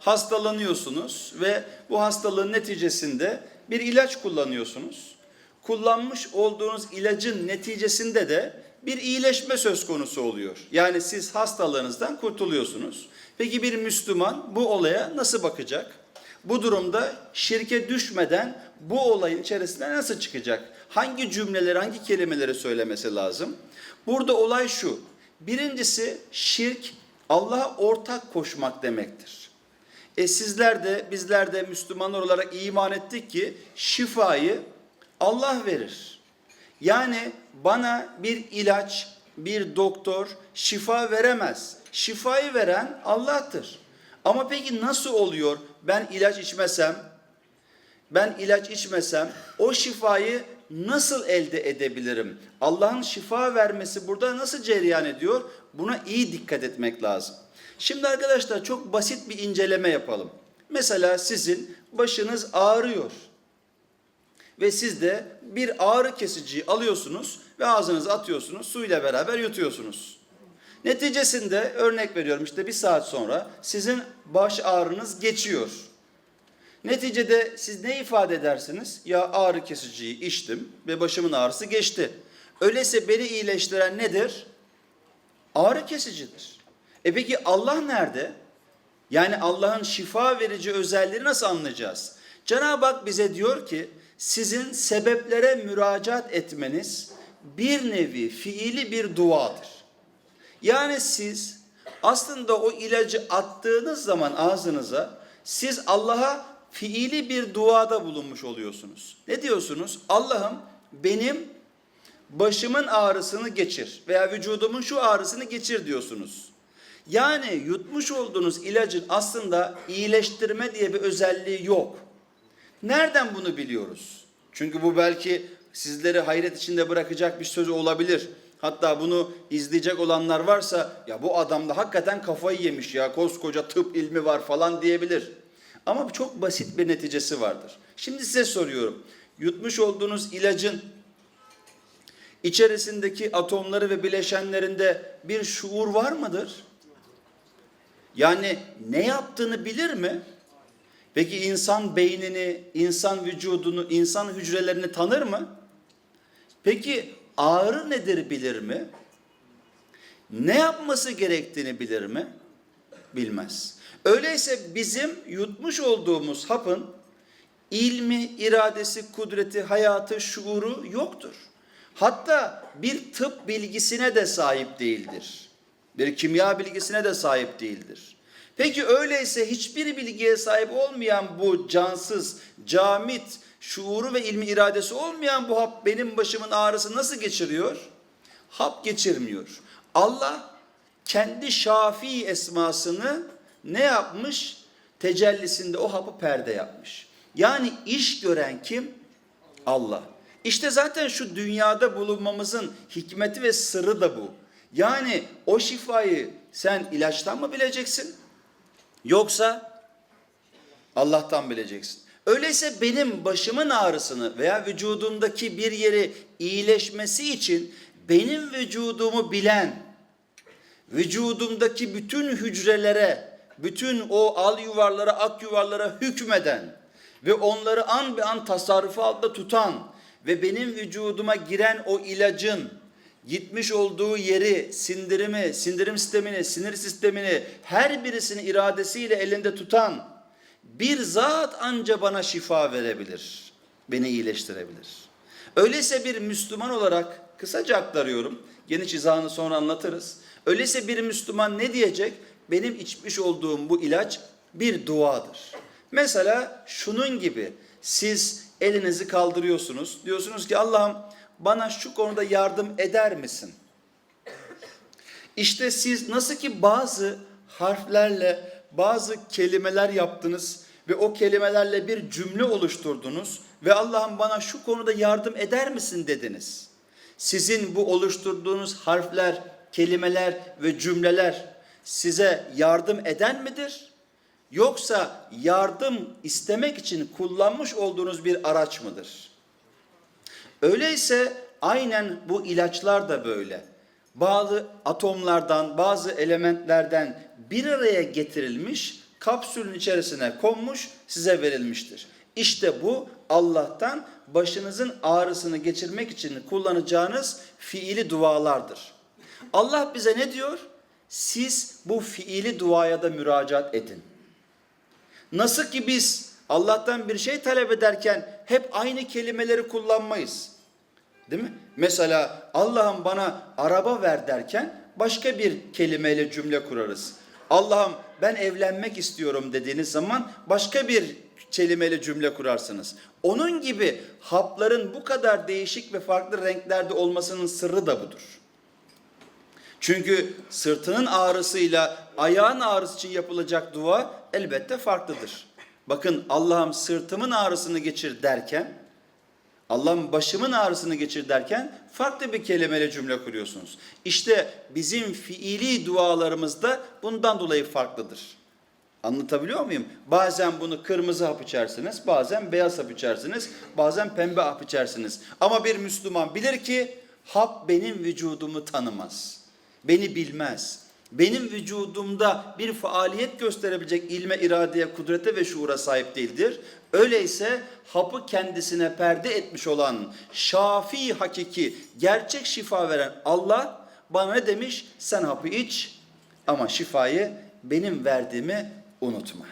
hastalanıyorsunuz ve bu hastalığın neticesinde bir ilaç kullanıyorsunuz. Kullanmış olduğunuz ilacın neticesinde de bir iyileşme söz konusu oluyor. Yani siz hastalığınızdan kurtuluyorsunuz. Peki bir Müslüman bu olaya nasıl bakacak? Bu durumda şirke düşmeden bu olayın içerisine nasıl çıkacak? Hangi cümleleri, hangi kelimeleri söylemesi lazım? Burada olay şu. Birincisi şirk Allah'a ortak koşmak demektir. E sizler de bizler de Müslümanlar olarak iman ettik ki şifayı Allah verir. Yani bana bir ilaç, bir doktor şifa veremez. Şifayı veren Allah'tır. Ama peki nasıl oluyor ben ilaç içmesem, ben ilaç içmesem o şifayı nasıl elde edebilirim? Allah'ın şifa vermesi burada nasıl cereyan ediyor? Buna iyi dikkat etmek lazım. Şimdi arkadaşlar çok basit bir inceleme yapalım. Mesela sizin başınız ağrıyor. Ve siz de bir ağrı kesiciyi alıyorsunuz ve ağzınıza atıyorsunuz, suyla beraber yutuyorsunuz. Neticesinde örnek veriyorum işte bir saat sonra sizin baş ağrınız geçiyor. Neticede siz ne ifade edersiniz? Ya ağrı kesiciyi içtim ve başımın ağrısı geçti. Öyleyse beni iyileştiren nedir? Ağrı kesicidir. E peki Allah nerede? Yani Allah'ın şifa verici özelliğini nasıl anlayacağız? Cenab-ı Hak bize diyor ki sizin sebeplere müracaat etmeniz bir nevi fiili bir duadır. Yani siz aslında o ilacı attığınız zaman ağzınıza siz Allah'a fiili bir duada bulunmuş oluyorsunuz. Ne diyorsunuz? Allah'ım benim başımın ağrısını geçir veya vücudumun şu ağrısını geçir diyorsunuz. Yani yutmuş olduğunuz ilacın aslında iyileştirme diye bir özelliği yok. Nereden bunu biliyoruz? Çünkü bu belki sizleri hayret içinde bırakacak bir söz olabilir. Hatta bunu izleyecek olanlar varsa ya bu adam da hakikaten kafayı yemiş ya koskoca tıp ilmi var falan diyebilir. Ama çok basit bir neticesi vardır. Şimdi size soruyorum. Yutmuş olduğunuz ilacın içerisindeki atomları ve bileşenlerinde bir şuur var mıdır? Yani ne yaptığını bilir mi? Peki insan beynini, insan vücudunu, insan hücrelerini tanır mı? Peki ağrı nedir bilir mi? Ne yapması gerektiğini bilir mi? Bilmez. Öyleyse bizim yutmuş olduğumuz hapın ilmi, iradesi, kudreti, hayatı, şuuru yoktur. Hatta bir tıp bilgisine de sahip değildir. Bir kimya bilgisine de sahip değildir. Peki öyleyse hiçbir bilgiye sahip olmayan bu cansız, camit, şuuru ve ilmi iradesi olmayan bu hap benim başımın ağrısı nasıl geçiriyor? Hap geçirmiyor. Allah kendi şafi esmasını ne yapmış? Tecellisinde o hapı perde yapmış. Yani iş gören kim? Allah. İşte zaten şu dünyada bulunmamızın hikmeti ve sırrı da bu. Yani o şifayı sen ilaçtan mı bileceksin? Yoksa Allah'tan bileceksin. Öyleyse benim başımın ağrısını veya vücudumdaki bir yeri iyileşmesi için benim vücudumu bilen, vücudumdaki bütün hücrelere, bütün o al yuvarlara, ak yuvarlara hükmeden ve onları an be an tasarrufu altında tutan ve benim vücuduma giren o ilacın gitmiş olduğu yeri, sindirimi, sindirim sistemini, sinir sistemini her birisini iradesiyle elinde tutan bir zat anca bana şifa verebilir. Beni iyileştirebilir. Öyleyse bir Müslüman olarak kısaca aktarıyorum. Geniş izahını sonra anlatırız. Öyleyse bir Müslüman ne diyecek? Benim içmiş olduğum bu ilaç bir duadır. Mesela şunun gibi siz elinizi kaldırıyorsunuz. Diyorsunuz ki Allah'ım bana şu konuda yardım eder misin? İşte siz nasıl ki bazı harflerle bazı kelimeler yaptınız ve o kelimelerle bir cümle oluşturdunuz ve Allah'ım bana şu konuda yardım eder misin dediniz. Sizin bu oluşturduğunuz harfler, kelimeler ve cümleler size yardım eden midir? Yoksa yardım istemek için kullanmış olduğunuz bir araç mıdır? Öyleyse aynen bu ilaçlar da böyle. Bazı atomlardan, bazı elementlerden bir araya getirilmiş kapsülün içerisine konmuş size verilmiştir. İşte bu Allah'tan başınızın ağrısını geçirmek için kullanacağınız fiili dualardır. Allah bize ne diyor? Siz bu fiili duaya da müracaat edin. Nasıl ki biz Allah'tan bir şey talep ederken hep aynı kelimeleri kullanmayız. Değil mi? Mesela Allah'ım bana araba ver derken başka bir kelimeyle cümle kurarız. Allah'ım ben evlenmek istiyorum dediğiniz zaman başka bir kelimeyle cümle kurarsınız. Onun gibi hapların bu kadar değişik ve farklı renklerde olmasının sırrı da budur. Çünkü sırtının ağrısıyla ayağın ağrısı için yapılacak dua elbette farklıdır. Bakın Allah'ım sırtımın ağrısını geçir derken, Allah'ım başımın ağrısını geçir derken farklı bir kelimeyle cümle kuruyorsunuz. İşte bizim fiili dualarımız da bundan dolayı farklıdır. Anlatabiliyor muyum? Bazen bunu kırmızı hap içersiniz, bazen beyaz hap içersiniz, bazen pembe hap içersiniz. Ama bir Müslüman bilir ki hap benim vücudumu tanımaz. Beni bilmez. Benim vücudumda bir faaliyet gösterebilecek ilme, iradeye, kudrete ve şuura sahip değildir. Öyleyse hapı kendisine perde etmiş olan şafi hakiki, gerçek şifa veren Allah bana ne demiş? Sen hapı iç ama şifayı benim verdiğimi unutma.